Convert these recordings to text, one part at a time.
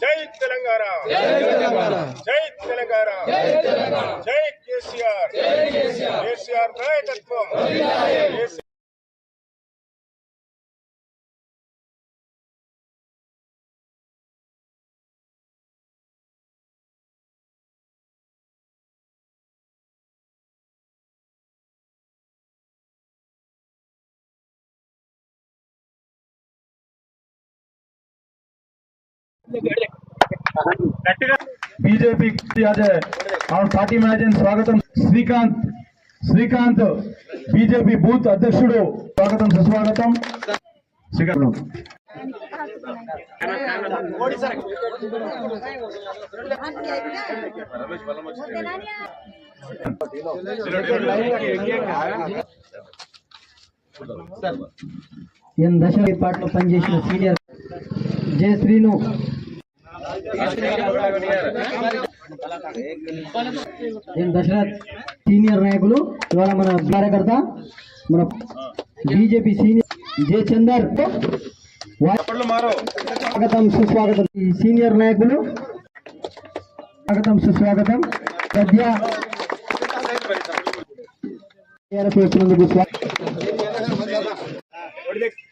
జై తెలంగాణ. జై తెలంగాణ. జై కేసీఆర్. కేసీఆర్. నాయకత్వం. बीजेपी और पार्टी मैनेजर स्वागत श्रीकांत श्रीकांत, बीजेपी बूथ अध्यक्ष स्वागत सुस्वागत दशा पार्ट पीनियर जय श्रीनु। ఎన్ దశరథ్ సీనియర్ నాయకులు. ఇవాళ మన కార్యకర్త మన బీజేపీ సీనియర్ జయచందర్. స్వాగతం సుస్వాగతం. ఈ సీనియర్ నాయకులు స్వాగతం సుస్వాగతం. సద్య స్వాగతం.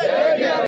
Chegue a